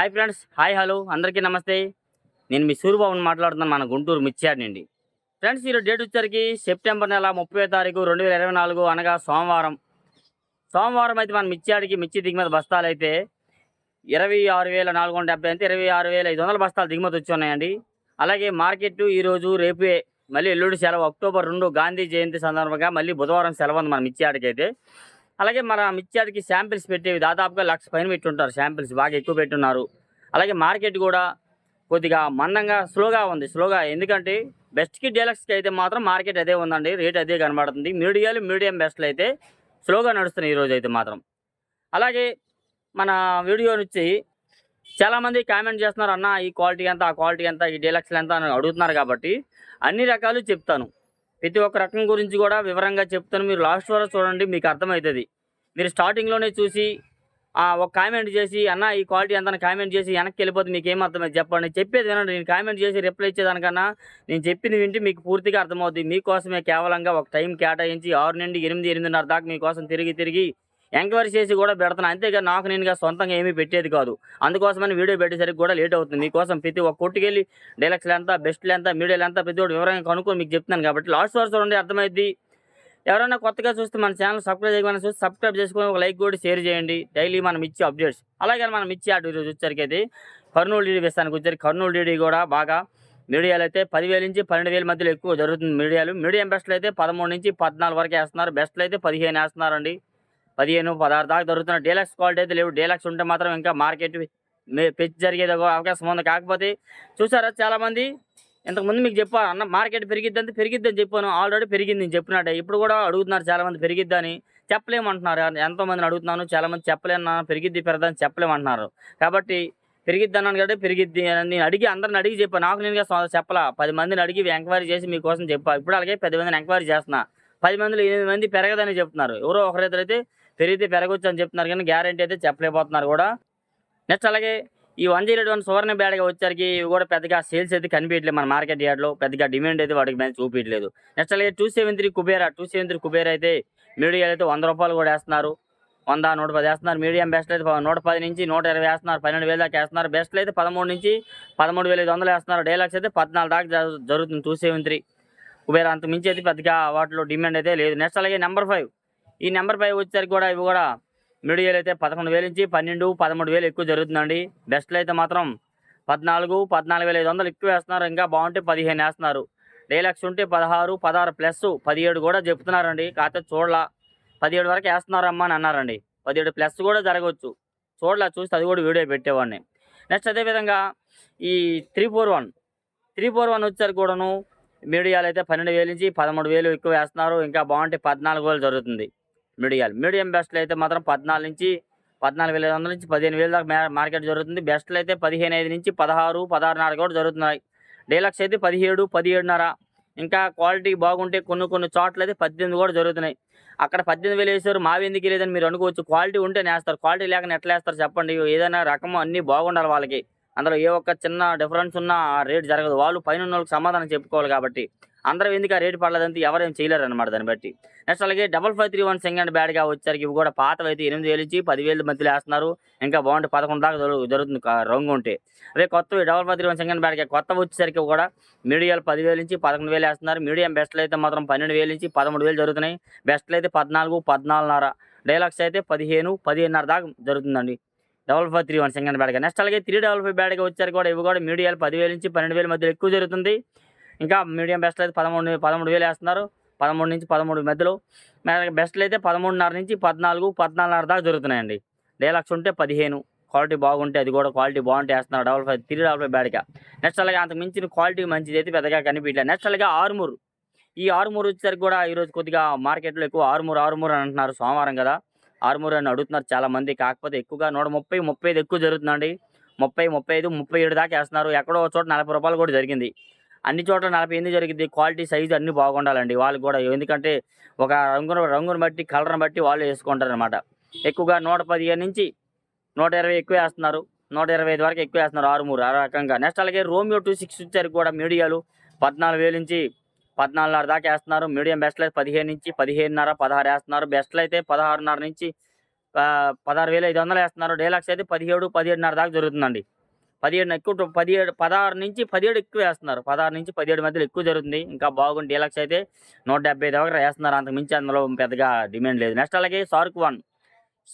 Hi friends hi hello అందరికీ నమస్తే. నేను మీ సూర్యబాబుని మాట్లాడుతున్నాను మన గుంటూరు మిర్చియాడ్ నుండి. ఫ్రెండ్స్ ఈరోజు డేట్ వచ్చరికి సెప్టెంబర్ నెల ముప్పై తారీఖు రెండు వేల ఇరవై నాలుగు అనగా సోమవారం. సోమవారం అయితే మన మిర్చియాడికి మిర్చి దిగుమతి బస్తాలు అయితే ఇరవై ఆరు వేల నాలుగు వందల డెబ్బై అయితే ఇరవై ఆరు వేల ఐదు వందల బస్తాలు దిగుమతి వచ్చి ఉన్నాయండి. అలాగే మార్కెట్ ఈరోజు రేపే మళ్ళీ ఎల్లుండి సెలవు అక్టోబర్ రెండు గాంధీ జయంతి సందర్భంగా మళ్ళీ బుధవారం సెలవు ఉంది మన మిర్చియాడికి అయితే అలాగే మన మిర్చియాడికి శాంపిల్స్ పెట్టేవి దాదాపుగా లక్ష పైన పెట్టుంటారు శాంపిల్స్ బాగా ఎక్కువ పెట్టున్నారు. అలాగే మార్కెట్ కూడా కొద్దిగా మందంగా స్లోగా ఉంది స్లోగా. ఎందుకంటే బెస్ట్కి డీలక్స్కి అయితే మాత్రం మార్కెట్ అదే ఉందండి రేట్ అదే కనబడుతుంది. మీడియాలు మీడియం బెస్ట్లు అయితే స్లోగా నడుస్తున్నాయి ఈరోజు అయితే మాత్రం. అలాగే మన వీడియో నుంచి చాలామంది కామెంట్ చేస్తున్నారు అన్న ఈ క్వాలిటీ ఎంత ఆ క్వాలిటీ ఎంత ఈ డీలక్స్లు ఎంత? అని అడుగుతున్నారు కాబట్టి అన్ని రకాలు చెప్తాను. ప్రతి ఒక్క రకం గురించి కూడా వివరంగా చెప్తాను. మీరు లాస్ట్ వరకు చూడండి మీకు అర్థమవుతుంది. మీరు స్టార్టింగ్లోనే చూసి ఒక కామెంట్ చేసి అన్న ఈ క్వాలిటీ ఎంత కామెంట్ చేసి వెనక్కి వెళ్ళిపోతే మీకు ఏం అర్థమైంది చెప్పండి. చెప్పేది వినండి. నేను కామెంట్ చేసి రిప్లై ఇచ్చేదానికన్నా నేను చెప్పింది వింటే మీకు పూర్తిగా అర్థమవుతుంది మీకోసమే కేవలంగా ఒక టైం కేటాయించి ఆరు నుండి ఎనిమిది ఎనిమిదిన్నర దాకా మీకోసం తిరిగి తిరిగి ఎంక్వైరీ చేసి కూడా పెడతాను అంతేగా నాకు నేనుగా సొంతంగా ఏమీ పెట్టేది కాదు. అందుకోసమని వీడియో పెట్టేసరికి కూడా లేట్ అవుతుంది. మీకోసం ప్రతి ఒక్క కొట్టుకెళ్ళి డైలక్స్లు ఎంత బెస్ట్లు ఎంత మీడియాలు ఎంత ప్రతి ఒక్కటి వివరంగా కనుక్కొని మీకు చెప్తున్నాను కాబట్టి లాస్ట్ వరకు చూడండి అర్థమైంది ఎవరైనా కొత్తగా చూస్తే మన ఛానల్ సబ్స్క్రైబ్ చేయమని చూసి సబ్స్క్రైబ్ చేసుకొని ఒక లైక్ కూడా షేర్ చేయండి. డైలీ మనం ఇచ్చే అప్డేట్స్. అలాగే మనం ఇచ్చే అటు ఈరోజు వచ్చరికైతే అయితే కర్నూలు డీడీ వేస్తానికి వచ్చారు కర్నూలు డీడీ కూడా బాగా మీడియాలు అయితే పదివేల నుంచి పన్నెండు వేల మధ్యలో ఎక్కువ జరుగుతుంది మీడియాలు. మీడియం బెస్ట్లు అయితే పదమూడు నుంచి పద్నాలుగు వరకు వేస్తున్నారు. బెస్ట్లు అయితే పదిహేను వేస్తున్నారండి. పదిహేను పదహారు దాకా దొరుకుతున్న డీలక్స్ క్వాలిటీ అయితే లేవు. డీలక్స్ ఉంటే మాత్రం ఇంకా మార్కెట్ పెంచి జరిగేది అవకాశం ఉంది. కాకపోతే చూసారా చాలామంది? ఇంతకుముందు మీకు చెప్పాను అన్న మార్కెట్ పెరిగిద్ది పెరిగిద్దని చెప్పాను. ఆల్రెడీ పెరిగింది నేను చెప్పినట్టే. ఇప్పుడు కూడా అడుగుతున్నారు చాలామంది పెరిగిద్దని. చెప్పలేమంటున్నారు. ఎంతోమందిని అడుగుతున్నాను చాలామంది చెప్పలేను? పెరిగిద్ది పెరదని చెప్పలేమంటున్నారు. కాబట్టి పెరిగిద్ది అన్నాను కాబట్టి పెరిగిద్ది అని నేను అడిగి అందరిని అడిగి చెప్పాను. నాకు నేను చెప్పలా. పది మందిని అడిగి ఎంక్వైరీ చేసి మీకోసం చెప్పా. ఇప్పుడు అలాగే పది మందిని ఎంక్వైరీ చేస్తున్నా. పది మందిలో ఎనిమిది మంది పెరగదని చెప్తున్నారు. ఎవరో ఒకరిద్దరైతే పెరిగితే పెరగచ్చు అని చెప్తున్నారు కానీ గ్యారంటీ అయితే చెప్పలేకపోతున్నారు కూడా. నెక్స్ట్ అలాగే ఈ వన్ జీరో వన్ సువర్ణ బ్యాడ్గా వచ్చేసరికి ఇవి కూడా పెద్దగా సేల్స్ అయితే కనిపించట్లేదు మన మార్కెట్ యార్డ్లో. పెద్దగా డిమాండ్ అయితే వాటికి మేము చూపించలేదు నెక్స్ట్ అలాగే two seven three Kubera two seven three Kubera అయితే మీడియాలు అయితే వంద రూపాయలు కూడా వేస్తున్నారు. వంద నూట పది వేస్తున్నారు. మీడియం బెస్ట్ అయితే నూట పది నుంచి నూట ఇరవై వేస్తున్నారు. పన్నెండు వేలు దాకా వేస్తున్నారు. బెస్ట్లు అయితే పదమూడు నుంచి పదమూడు వేల ఐదు వందలు వేస్తున్నారు. డైలాక్స్ అయితే పద్నాలుగు దాకా జరుగుతుంది. టూ సెవెన్ త్రీ కుబేరా అంత మించి అయితే పెద్దగా వాటిలో డిమాండ్ అయితే లేదు. నెక్స్ట్ అలాగే నెంబర్ ఫైవ్. ఈ నెంబర్ ఫైవ్ వచ్చేసరికి కూడా ఇవి కూడా మీడియాలు అయితే పదకొండు వేల నుంచి పన్నెండు పదమూడు వేలు ఎక్కువ జరుగుతుందండి. బెస్ట్లు అయితే మాత్రం పద్నాలుగు పద్నాలుగు వేల ఐదు వందలు ఎక్కువ వేస్తున్నారు. ఇంకా బాగుంటే పదిహేను వేస్తున్నారు. డైలాక్స్ ఉంటే పదహారు పదహారు ప్లస్ పదిహేడు కూడా చెప్తున్నారండి. కాకపోతే చూడలా. పదిహేడు వరకు వేస్తున్నారమ్మా అని అన్నారండి. పదిహేడు ప్లస్ కూడా జరగవచ్చు. చూడలా చూసి అది కూడా వీడియో పెట్టేవాడిని. నెక్స్ట్ అదేవిధంగా ఈ three four one. Three four one వచ్చారు కూడాను మీడియాలు అయితే పన్నెండు వేల నుంచి పదమూడు వేలు ఎక్కువ వేస్తున్నారు. ఇంకా బాగుంటే పద్నాలుగు వేలు జరుగుతుంది. మీడియాలు. మీడియం బెస్ట్లు అయితే మాత్రం పద్నాలుగు నుంచి పద్నాలుగు వేల ఐదు వందల నుంచి పదిహేను వేల దాకా మార్కెట్ జరుగుతుంది. బెస్ట్లు అయితే పదిహేను ఐదు నుంచి పదహారు పదహారున్నర కూడా జరుగుతున్నాయి. డీలక్స్ అయితే పదిహేడు పదిహేడున్నర. ఇంకా క్వాలిటీ బాగుంటే కొన్ని కొన్ని చోట్ల అయితే పద్దెనిమిది కూడా జరుగుతున్నాయి. అక్కడ పద్దెనిమిది వేలు వేసారు మావి ఎందుకు లేదని మీరు అనుకోవచ్చు. క్వాలిటీ ఉంటే నేస్తారు. క్వాలిటీ లేక ఎట్లా వేస్తారు చెప్పండి. ఏదైనా రకం అన్నీ బాగుండాలి వాళ్ళకి. అందులో ఏ ఒక్క చిన్న డిఫరెన్స్ ఉన్నా రేట్ జరగదు. వాళ్ళు పైన ఉన్న వాళ్ళకి సమాధానం చెప్పుకోవాలి కాబట్టి. అందరూ ఎందుకు ఆ రేటు పడలేదంటే ఎవరేం చేయలేరు అనమాట దాన్ని బట్టి. నెక్స్ట్ అలాగే double five three one second బ్యాడ్గా వచ్చేసరికి ఇవి కూడా పాతవి అయితే ఎనిమిది వేలు ఇచ్చి పదివేల మధ్యలో వేస్తున్నారు. ఇంకా బాగుంటే పదకొండు దాకా జరుగుతుంది రంగు ఉంటే. అదే కొత్తవి double five three one second బ్యాడ్గా కొత్త వచ్చేసరికి కూడా మీడియాలు పదివేల నుంచి పదకొండు వేలు వేస్తున్నారు. మీడియం బెస్ట్లు అయితే మాత్రం పన్నెండు వేల నుంచి పదమూడు వేలు జరుగుతున్నాయి బెస్ట్లు అయితే పద్నాలుగు పద్నాలుగున్నర. డైలాగ్స్ అయితే పదిహేను పదిహేనున్నర దాకా జరుగుతుందండి double five three one second బ్యాడ్గా నెక్స్ట్ అలాగే త్రీ డబల్ ఫైవ్ బ్యాడ్గా వచ్చారు కూడా ఇవి కూడా మీడియాలు పదివేలు నుంచి పన్నెండు వేల మధ్యలో ఎక్కువ జరుగుతుంది ఇంకా మీడియం బెస్ట్లు అయితే పదమూడు పదమూడు వేలు వేస్తున్నారు. పదమూడు నుంచి పదమూడు మధ్యలో. బెస్ట్లు అయితే పదమూడున్నర నుంచి పద్నాలుగు పద్నాలుగున్నర దాకా జరుగుతున్నాయండి. డైలాక్స్ ఉంటే పదిహేను. క్వాలిటీ బాగుంటే అది కూడా క్వాలిటీ బాగుంటే వేస్తున్నారు. Double five three double five బ్యాడ్గా నెక్స్ట్ అలాగే అంతకు మించిన క్వాలిటీ మంచిది అయితే పెద్దగా కనిపించలేదు నెక్స్ట్ అలాగే ఆరుమూరు. ఈ ఆరుమూరు వచ్చేసరికి కూడా ఈరోజు కొద్దిగా మార్కెట్లో ఎక్కువ ఆరుమూరు ఆరుమూరు అని అంటున్నారు సోమవారం కదా. ఆరుమూరు అని అడుగుతున్నారు చాలా మంది. కాకపోతే ఎక్కువగా నూట ముప్పై ముప్పై ఐదు ఎక్కువ జరుగుతుందండి. ముప్పై ముప్పై ఐదు ముప్పై ఏడు దాకా వేస్తున్నారు. ఎక్కడో చోట నలభై రూపాయలు కూడా జరిగింది. అన్ని చోట్ల నలభై ఎనిమిది జరిగింది క్వాలిటీ సైజు అన్నీ బాగుండాలండి. వాళ్ళు కూడా ఎందుకంటే ఒక రంగును రంగును బట్టి కలర్ని బట్టి వాళ్ళు వేసుకుంటారు అనమాట ఎక్కువగా నూట పదిహేను నుంచి నూట ఇరవై ఎక్కువ వేస్తున్నారు. నూట ఇరవై ఐదు వరకు ఎక్కువ వేస్తున్నారు ఆరు మూడు ఆ రకంగా. నెక్స్ట్ అలాగే రోమియో టూ సిక్స్ వచ్చారు కూడా మీడియాలు. పద్నాలుగు వేలు నుంచి పద్నాలుగున్నర దాకా వేస్తున్నారు. మీడియం బెస్ట్లు అయితే పదిహేను నుంచి పదిహేనున్నర పదహారు వేస్తున్నారు. బెస్ట్లు అయితే పదహారున్నర నుంచి పదహారు వేల ఐదు వందలు వేస్తున్నారు. డీలాక్స్ అయితే పదిహేడు పదిహేడున్నర దాకా జరుగుతుందండి. పదిహేడు ఎక్కువ పదిహేడు పదహారు నుంచి పదిహేడు ఎక్కువ వేస్తున్నారు. పదహారు నుంచి పదిహేడు మధ్యలో ఎక్కువ జరుగుతుంది. ఇంకా బాగుంది డీలక్స్ అయితే నూట డెబ్బై దగ్గర వేస్తున్నారు. అంతకు మించి అందులో పెద్దగా డిమాండ్ లేదు. నెక్స్ట్ అలాగే సార్క్ వన్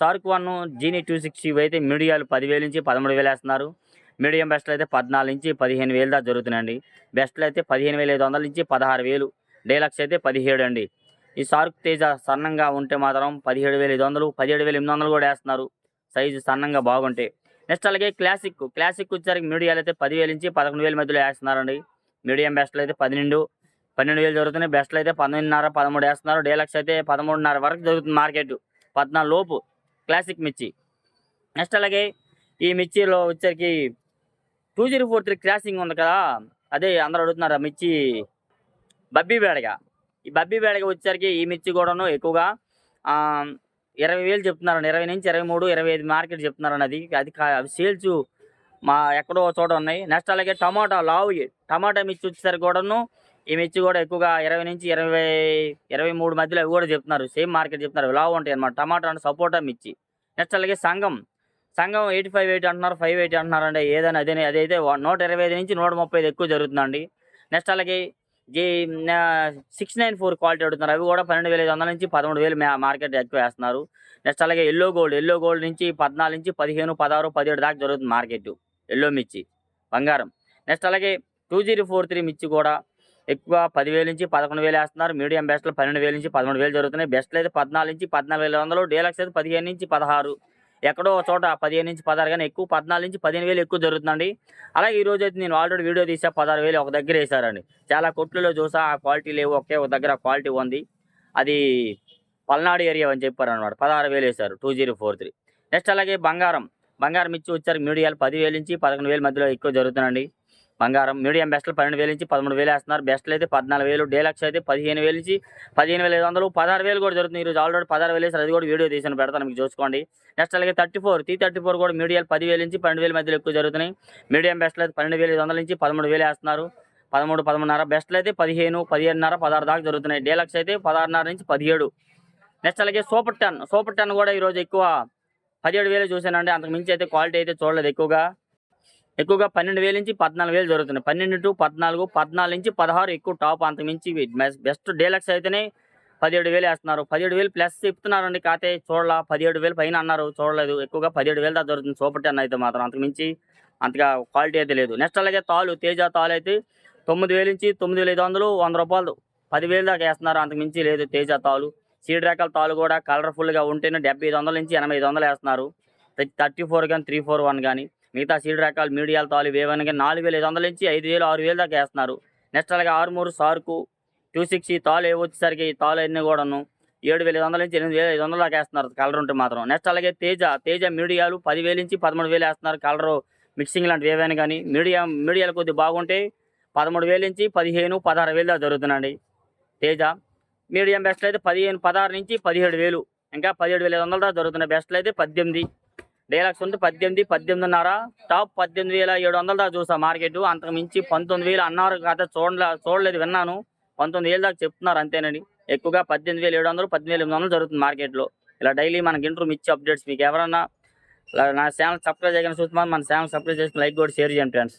సార్క్ వన్ జీనీ టూ సిక్స్టీ అయితే మీడియాలు పదివేలు నుంచి పదమూడు వేలు వేస్తున్నారు. మీడియం బెస్ట్లు అయితే పద్నాలుగు నుంచి పదిహేను వేలు దాకా జరుగుతున్నాయండి. బెస్ట్లు అయితే పదిహేను వేల ఐదు వందల నుంచి పదహారు వేలు. డీలక్స్ అయితే పదిహేడు అండి. ఈ సార్క్ తేజ సన్నంగా ఉంటే మాత్రం పదిహేడు వేల ఐదు వందలు పదిహేడు వేల ఎనిమిది వందలు కూడా వేస్తున్నారు. సైజు సన్నంగా బాగుంటే. నెక్స్ట్ అలాగే క్లాసిక్ క్లాసిక్ వచ్చేసరికి మీడియాలు అయితే పదివేలు నుంచి పదకొండు వేల మధ్యలో వేస్తున్నారండి. మీడియం బెస్ట్లు అయితే పన్నెండు పన్నెండు వేలు జరుగుతున్నాయి బెస్ట్లు అయితే పన్నెండున్నర పదమూడు వేస్తున్నారు. డీలక్స్ అయితే పదమూడున్నర వరకు జరుగుతుంది మార్కెట్ పద్నాలుగు లోపు. క్లాసిక్ మిర్చి. నెక్స్ట్ అలాగే ఈ మిర్చిలో వచ్చరికి two zero four three crossing ఉంది కదా. అదే అందరూ అడుగుతున్నారు ఆ మిర్చి? బబ్బీ బేడగ. ఈ బబ్బీ బేడగ వచ్చేసరికి ఈ మిర్చి కూడాను ఎక్కువగా ఇరవై వేలు చెప్తున్నారండి. ఇరవై నుంచి ఇరవై మూడు ఇరవై ఐదు మార్కెట్ చెప్తున్నారండి అది. అది అవి సేల్స్ మా ఎక్కడో చోట ఉన్నాయి. నెక్స్ట్ అలాగే టమాటా లావు టమాటా మిర్చి వచ్చేసరికి కూడాను ఈ మిర్చి కూడా ఎక్కువగా ఇరవై నుంచి ఇరవై ఇరవై మూడు మధ్యలో అవి కూడా చెప్తున్నారు. సేమ్ మార్కెట్ చెప్తున్నారు. లావు ఉంటాయి అన్నమాట. టమాటా అంటే సపోటా మిర్చి. నెక్స్ట్ అలాగే సంఘం సంఘం ఎయిటీ ఫైవ్ ఎయిట్ అంటున్నారు ఫైవ్ ఎయిటీ అంటున్నారు అంటే ఏదైనా అదే అదైతే నూట ఇరవై ఐదు నుంచి నూట ముప్పై ఐదు ఎక్కువ జరుగుతుందండి. నెక్స్ట్ అలాగే G six nine four quality అడుగుతున్నారు. అవి కూడా పన్నెండు వేల ఐదు వందల నుంచి పదమూడు వేలు మార్కెట్ ఎక్కువ వేస్తున్నారు. నెక్స్ట్ అలాగే ఎల్లో గోల్డ్ ఎల్లో గోల్డ్ నుంచి పద్నాలుగు నుంచి పదిహేను పదహారు పదిహేడు దాకా జరుగుతుంది మార్కెట్. ఎల్లో మిర్చి బంగారం. నెక్స్ట్ అలాగే టూ జీరో ఫోర్ త్రీ మిర్చి కూడా ఎక్కువ పదివేల నుంచి పదకొండు వేలు వేస్తున్నారు. మీడియం బెస్ట్లో పన్నెండు వేల నుంచి పదమూడు వేలు జరుగుతున్నాయి. బెస్ట్లు అయితే పద్నాలుగు నుంచి పద్నాలుగు వేల వందలు డీలక్స్ అయితే పదిహేను నుంచి పదహారు. ఎక్కడో చోట పదిహేను నుంచి పదహారు కానీ ఎక్కువ పద్నాలుగు నుంచి పదిహేను వేలు ఎక్కువ జరుగుతుందండి. అలాగే ఈ రోజు అయితే నేను ఆల్రెడీ వీడియో తీసా పదహారు వేలు ఒక దగ్గర వేసారండి చాలా కొట్లలో చూసా ఆ క్వాలిటీ లేవు ఒకే ఒక దగ్గర క్వాలిటీ ఉంది. అది పల్నాడు ఏరియా అని చెప్పారు అనమాట పదహారు వేలు వేశారు two zero four three next అలాగే బంగారం. బంగారం ఇచ్చి వచ్చారు మీడియాలు పదివేలు నుంచి పదకొండు వేల మధ్యలో ఎక్కువ జరుగుతుందండి. బంగారం మీడియం బెస్ట్లు పన్నెండు వేల నుంచి పదమూడు వేలు వేస్తున్నారు. బెస్ట్లు అయితే పద్నాలుగు వేలు డేలక్స్ అయితే పదిహేను వేల నుంచి పదిహేను వేల ఐదు వందలు పదహారు వేలు కూడా జరుగుతుంది ఈరోజు ఆల్రెడీ పదహారు వేలు వేసారు. అది కూడా వీడియో తీసాను పెడతాను మీకు చూసుకోండి. నెక్స్ట్ అలాగే thirty four T thirty four కూడా మీడియాలు పదివేల నుంచి పన్నెండు వేల మధ్యలో ఎక్కువ జరుగుతున్నాయి. మీడియం బెస్ట్లు అయితే పన్నెండు వేల ఐదు వందల నుంచి పదమూడు వేలు వేస్తున్నారు. పదమూడు పదమూడున్నర బెస్ట్లు అయితే పదిహేను పదిహేనున్నర పదహారు దాకా జరుగుతున్నాయి. డేలక్స్ అయితే పదహారున్నర నుంచి పదిహేడు. నెక్స్ట్ అలాగే సూపర్ టెన్ సూపర్ టెన్ కూడా ఈరోజు ఎక్కువ పదిహేడు వేలు చూశానండి. అంతకు మించి అయితే క్వాలిటీ అయితే చూడలేదు ఎక్కువగా. ఎక్కువగా పన్నెండు వేల నుంచి పద్నాలుగు వేలు జరుగుతున్నాయి. పన్నెండు టు పద్నాలుగు పద్నాలుగు నుంచి పదహారు ఎక్కువ టాప్ అంతమించి బెస్ట్ డీలక్స్ అయితేనే పదిహేడు వేలు వేస్తున్నారు. పదిహేడు వేలు ప్లస్ చెప్తున్నారండి కాతే చూడలా. పదిహేడు వేలు పైన అన్నారు చూడలేదు. ఎక్కువగా పదిహేడు వేలు దాకా దొరుకుతుంది సూపర్ టెన్ అయితే మాత్రం అంతకుమించి అంతగా క్వాలిటీ అయితే లేదు. నెక్స్ట్ అలాగే తాలు తేజ తాలు అయితే తొమ్మిది వేల నుంచి తొమ్మిది వేల ఐదు వందలు వంద రూపాయలు పదివేలు దాకా వేస్తున్నారు. అంతకుమించి లేదు తేజ తాలు. సీడ్ రకాల తాలు కూడా కలర్ఫుల్గా ఉంటేనే డెబ్బై ఐదు వందల నుంచి ఎనభై ఐదు వందలు వేస్తున్నారు. థర్టీ ఫోర్ కానీ త్రీ ఫోర్ వన్ కానీ మిగతా సీడ్ రకాలు మీడియాలు తాలు ఇవేవనగా కానీ నాలుగు వేల ఐదు వందల నుంచి ఐదు వేలు ఆరు వేలు దాకా వేస్తున్నారు. నెక్స్ట్ అలాగే ఆరుమూరు సార్కు టూ సిక్స్ ఈ తాలు వచ్చేసరికి ఈ తాలు అన్నీ కూడాను ఏడు వేల ఐదు వందల నుంచి ఎనిమిది వేల ఐదు వందల దాకా వేస్తున్నారు. కలర్ ఉంటే మాత్రం నెక్స్ట్ అలాగే తేజ తేజ మీడియాలు పదివేల నుంచి పదమూడు వేలు వేస్తున్నారు. కలరు మిక్సింగ్ లాంటివి ఏవైనా కానీ మీడియా మీడియాలు కొద్దిగా బాగుంటే పదమూడు వేల నుంచి పదిహేను పదహారు వేలు దాకా జరుగుతుందండి. తేజ మీడియం బెస్ట్ అయితే పదిహేను పదహారు నుంచి పదిహేడు వేలు ఇంకా పదిహేడు వేల ఐదు వందల దాకా జరుగుతున్నాయి బెస్ట్లు అయితే పద్దెనిమిది. డీలక్స్ ఉంటే పద్దెనిమిది పద్దెనిమిదిన్నర టాప్ పద్దెనిమిది వేల ఏడు వందల దాకా చూసా మార్కెట్. అంతకు మించి పంతొమ్మిది వేలు అన్నారు కాదు చూడలే చూడలేదు విన్నాను. పంతొమ్మిది వేలు దాకా చెప్తున్నారు అంతేనండి ఎక్కువగా పద్దెనిమిది వేల ఏడు వందలు పద్దెనిమిది ఎనిమిది వందలు జరుగుతుంది మార్కెట్లో. ఇలా డైలీ మనకి ఇంటర్వ్యూ ఇచ్చే అప్డేట్స్ మీకు ఎవరన్నా ఇలా నా ఛానల్ సబ్స్క్రైబ్ చేయగానే చూస్తున్నాను మన ఛానల్ సబ్స్క్రైబ్ చేసుకుని లైక్ కూడా షేర్ చేయండి ఫ్రెండ్స్.